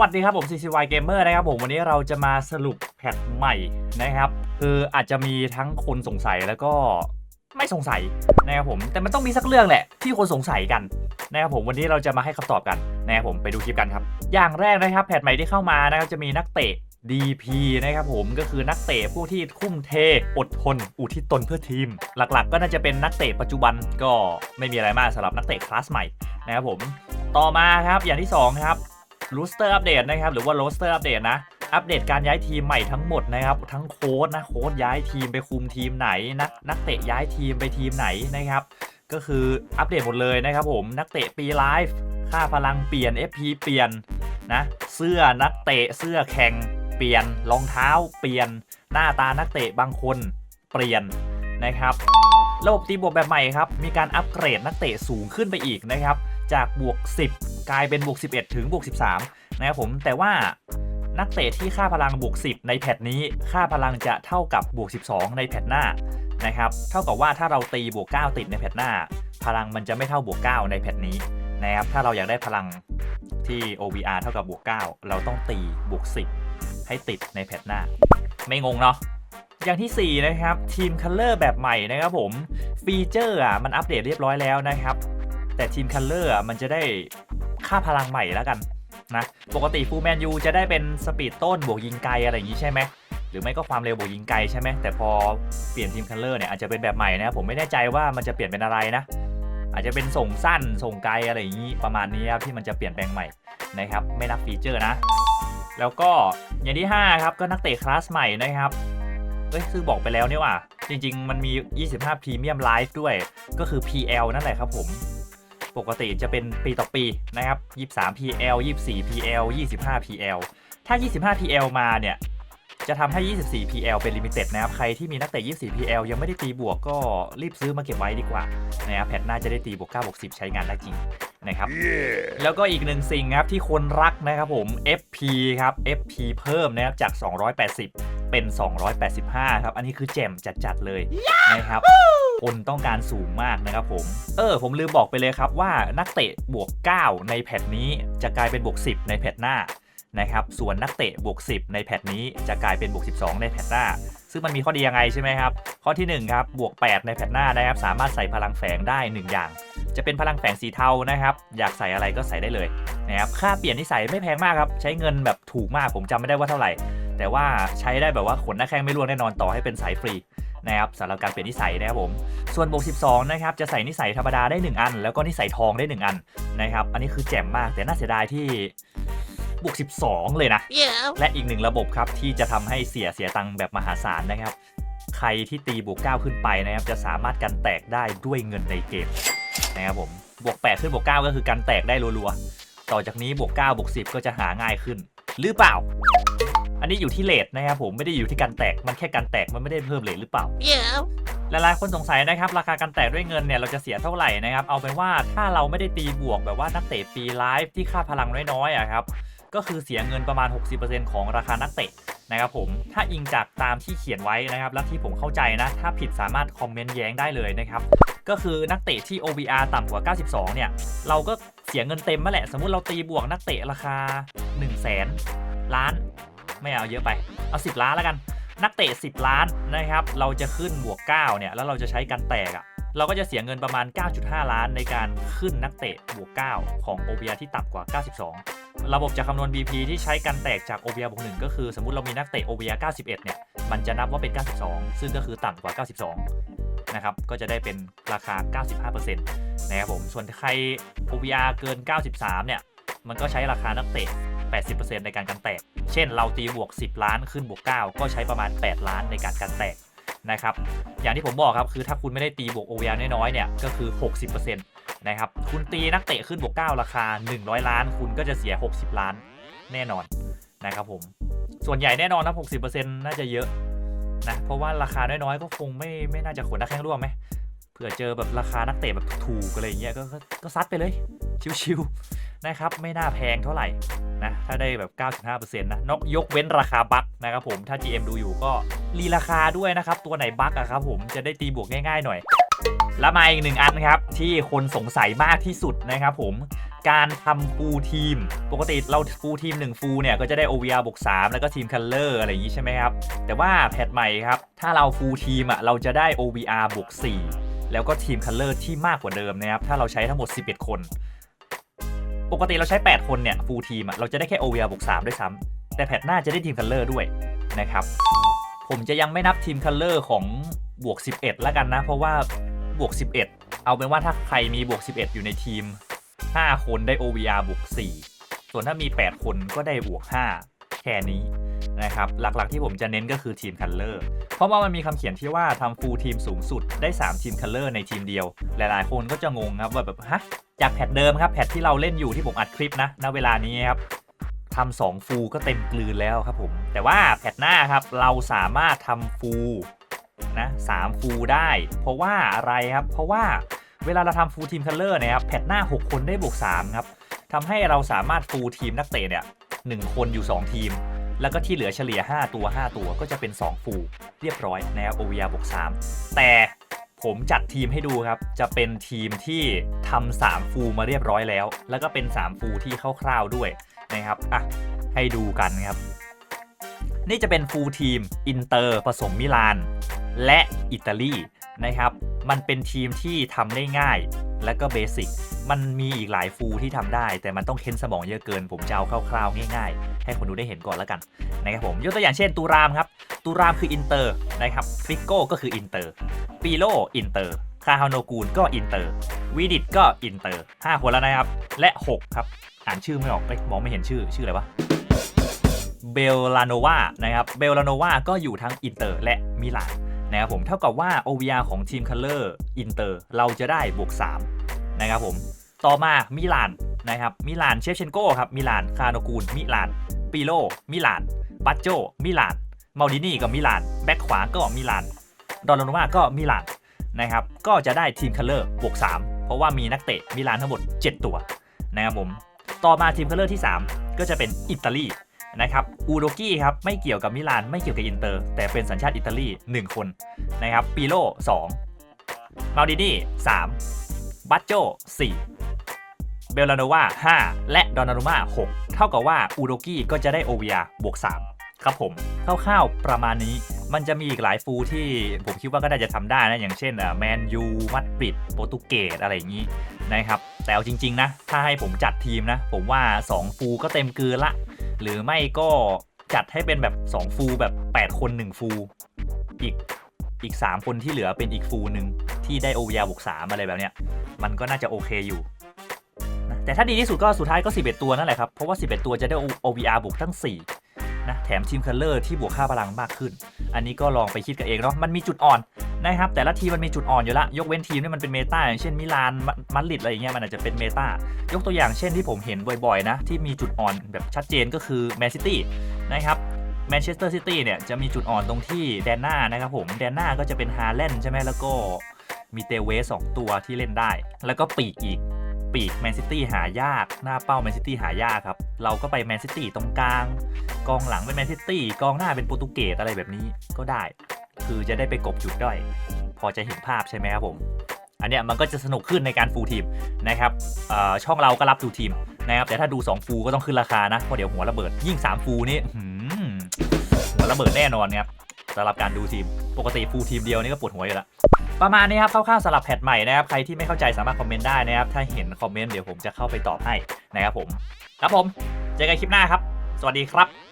วัสดีครับผม CCY Gamer นะครับผมวันนี้เราจะมาสรุปแพทใหม่นะครับ คืออาจจะมีทั้งคนสงสัยแล้วก็ไม่สงสัยนะครับผมแต่มันต้องมีสักเรื่องแหละที่คนสงสัยกันนะครับผมวันนี้เราจะมาให้คำตอบกันนะครับผมไปดูคลิปกันครับ อย่างแรกนะครับแพทใหม่ที่เข้ามานะครับจะมีนักเตะ DP นะครับผมก็คือนักเตะผู้ที่ทุ่มเท อดทน อุทิศตนเพื่อทีม หลักๆ ก็น่าจะเป็นนักเตะปัจจุบันก็ไม่มีอะไรมากสำหรับนักเตะคลาสใหม่นะครับผมต่อมาครับอย่างที่สองครับ รูสเตอร์อัปเดตนะครับหรือว่าโรสเตอร์อัปเดตนะอัปเดตการย้ายทีมใหม่ทั้งหมดนะครับทั้งโค้ดนะโค้ดย้ายทีมไปคุมทีมไหน นักนักเตะย้ายทีมไปทีมไหนนะครับก็คืออัปเดตหมดเลยนะครับผมนักเตะปีไลฟ์ค่าพลังเปลี่ยน FP เปลี่ยนนะเสื้อนักเตะเสื้อแข่งเปลี่ยนรองเท้าเปลี่ยนหน้าตานักเตะบางคนเปลี่ยนนะครับระบบตีบวกแบบใหม่ครับมีการอัปเกรดนักเตะสูงขึ้นไปอีกนะครับจากบวก 10 กลายเป็นบวก 11 ถึงบวก 13 นะครับผม แต่ว่านักเตะที่ค่าพลังบวก 10 ในแพทนี้ ค่าพลังจะเท่ากับบวก 12 ในแพทหน้านะครับ เท่ากับว่าถ้าเราตีบวก 9 ติดในแพทหน้า พลังมันจะไม่เท่าบวก 9 ในแพทนี้นะครับ ถ้าเราอยากได้พลังที่ OVR เท่ากับบวก 9 เราต้องตีบวก 10 ให้ติดในแพทหน้า ไม่งงเนาะอย่างทีสี่4 นะครับ ทีมคัลเลอร์แบบใหม่นะครับผมฟีเจอร์อะมันอัปเดตเรียบร้อยแล้วนะครับ แต่ทีมคัลเลอร์อะมันจะได้ ค่าพลังใหม่แล้วกันนะปกติฟูแมนยูจะได้เป็นสปีดต้นบวกยิงไกลอะไรอย่างนี้ใช่ไหมหรือไม่ก็ความเร็วบวกยิงไกลใช่ไหมแต่พอเปลี่ยนทีมคัลเลอร์เนี่ยอาจจะเป็นแบบใหม่นะผมไม่แน่ใจว่ามันจะเปลี่ยนเป็นอะไรนะ อาจจะเป็นส่งสั้นส่งไกลอะไรอย่างนี้ประมาณนี้ครับที่มันจะเปลี่ยนแปลงใหม่นะครับไม่นับฟีเจอร์นะ แล้วก็อย่างที่ 5 ครับก็นักเตะคลาสใหม่นะครับเอ้ยคือบอกไปแล้วเนี่ยว่าจริง ๆ มันมี 25พรีเมียมไลฟ์ด้วยก็คือ PL นั่นแหละครับผม ปกติจะเป็นปีต่อปีนะครับ 23 PL 24 PL 25 PL ถ้า 25 PL มาเนี่ย จะทำให้ 24 PL เป็นลิมิเต็ดนะครับ ใครที่มีนักเตะ 24 PL ยังไม่ได้ตีบวกก็รีบซื้อมาเก็บไว้ดีกว่านะครับแพทหน้าจะได้ตีบวก9บวก10 ใช้งานได้จริงนะครับแล้วก็อีกหนึ่งสิ่งครับที่คนรักนะครับผม FP ครับ FP เพิ่มนะครับจาก 280 เป็น 285 ครับ อันนี้คือแจ่มจัดๆเลยนะครับคนต้องการสูงมากนะครับผม เออ ผมลืมบอกไปเลยครับว่านักเตะบวก 9 ในแพทนี้จะกลายเป็นบวก 10 ในแพทหน้านะครับ ส่วนนักเตะบวก 10 ในแพทนี้จะกลายเป็นบวก 12 ในแพทหน้า ซึ่งมันมีข้อดียังไงใช่ไหมครับ ข้อที่ 1 ครับ บวก 8 ในแพทหน้านะครับ สามารถใส่พลังแฝงได้ 1 อย่าง จะเป็นพลังแฝงสีเทานะครับ อยากใส่อะไรก็ใส่ได้เลยนะครับ ค่าเปลี่ยนที่ใส่ไม่แพงมากครับ ใช้เงินแบบถูกมาก ผมจำไม่ได้ว่าเท่าไหร่ แต่ว่าใช้ได้แบบว่าขนหน้าแข้งไม่ร่วงแน่นอนต่อให้เป็นสายฟรีนะครับสำหรับการเปลี่ยนนิสัยนะครับผม ส่วนบวก12 นะครับจะใส่นิสัยธรรมดาได้ 1 อัน แล้วก็นิสัยทองได้ 1 อันนะครับ อันนี้คือแจ่มมากแต่น่าเสียดายที่บวก12 เลยนะ Yeah. และอีกหนึ่งระบบครับที่จะทำให้เสียเสียตังค์แบบมหาศาลนะครับ ใครที่ตีบวก 9 ขึ้นไปนะครับจะสามารถกันแตกได้ด้วยเงินในเกมนะครับผมบวก 8 ขึ้นบวก 9 ก็คือกันแตกได้รัวๆ ต่อจากนี้บวก 9 บวก 10 ก็จะหาง่ายขึ้น หรือเปล่า อันนี้อยู่ที่เลทนะครับผมไม่ได้อยู่ที่การแตกมันแค่การแตกมันไม่ได้เพิ่มเลทหรือเปล่า Yeah. หลายๆคนสงสัยนะครับราคาการแตกด้วยเงินเนี่ยเราจะเสียเท่าไหร่นะครับเอาเป็นว่าถ้าเราไม่ได้ตีบวกแบบว่านักเตะปีไลฟ์ที่ค่าพลังน้อยๆอะครับก็คือเสียเงินประมาณ 60%ของราคานักเตะนะครับผมถ้าอิงจากตามที่เขียนไว้นะครับและที่ผมเข้าใจนะ ถ้าผิดสามารถคอมเมนต์แย้งได้เลยนะครับก็คือนักเตะที่ OVR ต่ำกว่า 92 เนี่ย เราก็เสียเงินเต็มมาแหละ สมมุติเราตีบวกนักเตะราคา 1 0 0 0 0แสนล้าน ไม่เอาเยอะไป เอา 10 ล้านแล้วกัน นักเตะ 10 ล้านนะครับ เราจะขึ้นบวก 9 เนี่ย แล้วเราจะใช้การแตกอะ่ะ เราก็จะเสียเงินประมาณ 9.5 ล้านในการขึ้นนักเตะบวก 9 ของ OVR ที่ต่ำกว่า 92 ระบบจะคำนวณ BP ที่ใช้การแตกจาก OVR บวก1ก็คือ สมมติเรามีนักเตะ OVR 91 เนี่ย มันจะนับว่าเป็น 92 ซึ่งก็คือต่ำกว่า 92นะครับ ก็จะได้เป็นราคา 95%นะครับผม ส่วนใคร OVR เกิน 93 เนี่ย มันก็ใช้ราคานักเตะ 80%ในการกันแตก เช่นเราตีบวก 10 ล้านขึ้นบวก 9 ก็ใช้ประมาณ 8 ล้านในการกันแตกนะครับอย่างที่ผมบอกครับคือถ้าคุณไม่ได้ตีบวก OVR น้อยๆเนี่ยก็คือ 60%นะครับคุณตีนักเตะขึ้นบวก 9 ราคา 100 ล้าน คุณก็จะเสีย 60 ล้านแน่นอนนะครับผมส่วนใหญ่แน่นอนนะ60%น่าจะเยอะนะเพราะว่าราคาน้อยๆก็คงไม่ไม่น่าจะขนนักแข้งร่วมไหมเผื่อเจอแบบราคานักเตะแบบถูกอะไรอย่างเงี้ยก็ก็ซัดไปเลยชิวๆ นะครับไม่น่าแพงเท่าไหร่นะถ้าได้แบบ 9.5%นะนกยกเว้นราคาบัคนะครับผมถ้า GM ดูอยู่ก็รีราคาด้วยนะครับ ตัวไหนบัคอะครับผมจะได้ตีบวกง่ายๆหน่อย แล้วมาอีกหนึ่งอันครับ ที่คนสงสัยมากที่สุดนะครับผมการทำฟูลทีม ปกติเราฟูลทีม1ฟูลเนี่ยก็จะได้ OVR บวก3แล้วก็ทีมคัลเลอร์อะไรอย่างนี้ใช่ไหมครับ แต่ว่าแพทใหม่ครับ ถ้าเราฟูลทีมอะเราจะได้ OVR บวก4แล้วก็ทีมคัลเลอร์ที่มากกว่าเดิมนะครับ ถ้าเราใช้ทั้งหมด 11 คน ปกติเราใช้ 8 คนเนี่ยฟูลทีมอะเราจะได้แค่ OVR บวก3ด้วยซ้ำแต่แพทหน้าจะได้ทีมคัลเลอร์ด้วยนะครับผมจะยังไม่นับทีมคัลเลอร์ของบวก 11 แล้วกันนะ เพราะว่าบวก 11 เอาเป็นว่าถ้าใครมีบวก 11 อยู่ในทีม 5 คนได้ OVR บวก 4 ส่วนถ้ามี 8 คนก็ได้บวก 5 แค่นี้นะครับ หลักๆที่ผมจะเน้นก็คือทีมคัลเลอร์ เพราะว่ามันมีคำเขียนที่ว่าทำฟูลทีมสูงสุดได้ 3 ทีมคัลเลอร์ในทีมเดียว หลายๆ คนก็จะงงครับว่าแบบฮะ จากแพทเดิมครับแพทที่เราเล่นอยู่ที่ผมอัดคลิปนะณเวลานี้ครับทำสองฟูก็เต็มกลืนแล้วครับผม แต่ว่าแพทหน้าครับเราสามารถทำฟูนะสามฟูได้ เพราะว่าอะไรครับ เพราะว่าเวลาเราทำฟูทีมคัลเลอร์นี่ยครับแพทหน้า 6 คนได้บวก3ครับทำให้เราสามารถฟูทีมนักเตะเนี่ยหนึ่งคนอยู่ 2 ทีม แล้วก็ที่เหลือเฉลี่ย 5 ตัว 5 ตัวก็จะเป็น 2 ฟูเรียบร้อยนะครับ OVR บวก3แต่ ผมจัดทีมให้ดูครับ จะเป็นทีมที่ทำ3ฟูมาเรียบร้อยแล้ว แล้วก็เป็น3ฟูที่คร่าวๆด้วยนะครับอะให้ดูกันครับ นี่จะเป็นฟูลทีมอินเตอร์ผสมมิลาน และอิตาลีนะครับ มันเป็นทีมที่ทำได้ง่ายและก็เบสิกมันมีอีกหลายฟูลที่ทำได้ แต่มันต้องเค้นสมองเยอะเกิน ผมจะเอาคร่าวๆง่ายๆ ให้คนดูได้เห็นก่อนแล้วกันนะครับผมยกตัวอย่างเช่นตูรามครับตูรามคืออินเตอร์นะครับฟิกโก้ก็คืออินเตอร์ปีโลอินเตอร์คาฮาโนกูลก็อินเตอร์วีดิตก็อินเตอร์5คนแล้วนะครับ และ 6 ครับ อ่านชื่อไม่ออกมองไม่เห็นชื่อชื่ออะไรวะเบลลาโนวานะครับเบลลาโนวาก็อยู่ทั้งอินเตอร์และมิลาน นะครับผมเท่ากับว่า OVR ของทีมคัลเลอร์อินเตอร์เราจะได้บวก3นะครับผมต่อมามิลานนะครับมิลานเชฟเชนโก้ครับมิลานคาโนกูลมิลานปีโลมิลานบัตโจมิลานมาดินี่ก็มิลานแบ็คขวาก็มิลานดอนโลนวาก็มิลานนะครับก็จะได้ทีมคัลเลอร์บวก3เพราะว่ามีนักเตะมิลานทั้งหมด 7 ตัวนะครับผมต่อมาทีมคัลเลอร์ที่ 3 ก็จะเป็นอิตาลี นะครับอูโดกี้ครับไม่เกี่ยวกับมิลานไม่เกี่ยวกับอินเตอร์ แต่เป็นสัญชาติอิตาลี1 คนนะครับปีโล2มาดินี่3บัตโจ4เบลลาโนวา5 และดอนนารุมา6เท่ากับว่าอูโดกี้ก็จะได้ OVR บวก 3 ครับผมคร่าวๆประมาณนี้มันจะมีอีกหลายฟูที่ผมคิดว่าก็น่าจะทำได้นะ อย่างเช่นแมนยูมัดริดโปรตุเกสอะไรอย่างนี้นะครับ แต่เอาจริง ๆ นะ ถ้าให้ผมจัดทีมนะ ผมว่า 2 ฟูก็เต็มเกลือละ หรือไม่ก็จัดให้เป็นแบบ 2 ฟูแบบ 8 คน 1 ฟู อีกอีก 3 คนที่เหลือเป็นอีกฟูหนึ่งที่ได้ OVR บวก3อะไรแบบเนี้ยมันก็น่าจะโอเคอยู่นะแต่ถ้าดีที่สุดก็สุดท้ายก็ 11 ตัวนั่นแหละครับ เพราะว่า 11 ตัวจะได้ OVR บวกทั้ง 4นะแถมทีมคัลเลอร์ที่บวกค่าพลังมากขึ้น อันนี้ก็ลองไปคิดกันเองเนาะมันมีจุดอ่อน นะครับแต่ละทีมมันมีจุดอ่อนอยู่ละยกเว้นทีมที่มันเป็นเมตาอย่างเช่นมิลานมาดริดอะไรอย่างเงี้ยมันอาจจะเป็นเมตายกตัวอย่างเช่นที่ผมเห็นบ่อยๆนะที่มีจุดอ่อนแบบชัดเจนก็คือแมนซิตี้นะครับแมนเชสเตอร์ซิตี้เนี่ยจะมีจุดอ่อนตรงที่แดนหน้านะครับผมแดนหน้าก็จะเป็นฮาแลนด์ใช่ไหมแล้วก็มีเตเวสสองตัวที่เล่นได้ แล้วก็ปีกอีกปีกแมนซิตี้หายาก หน้าเป้าแมนซิตี้หายากครับ เราก็ไปแมนซิตี้ตรงกลาง กองหลังเป็นแมนซิตี้กองหน้าเป็นโปรตุเกสอะไรแบบนี้ก็ได้ คือจะได้ไปกบจุดด้อย พอจะเห็นภาพใช่ไหมครับผม อันเนี้ยมันก็จะสนุกขึ้นในการฟูลทีมนะครับช่องเราก็รับดูทีมนะครับแต่ถ้าดู 2 ฟูก็ต้องขึ้นราคานะเพราะเดี๋ยวหัวระเบิดยิ่ง 3 ฟูนี่หัวระเบิดแน่นอนครับสำหรับการดูทีม ปกติฟูลทีมเดียวนี่ก็ปวดหัวอยู่ล้วประมาณนี้ครับคร่าวๆสำหรับแพทใหม่นะครับใครที่ไม่เข้าใจสามารถคอมเมนต์ได้นะครับถ้าเห็นคอมเมนต์เดี๋ยวผมจะเข้าไปตอบให้นะครับผมครับผมเจอกันคลิปหน้าครับ สวัสดีครับ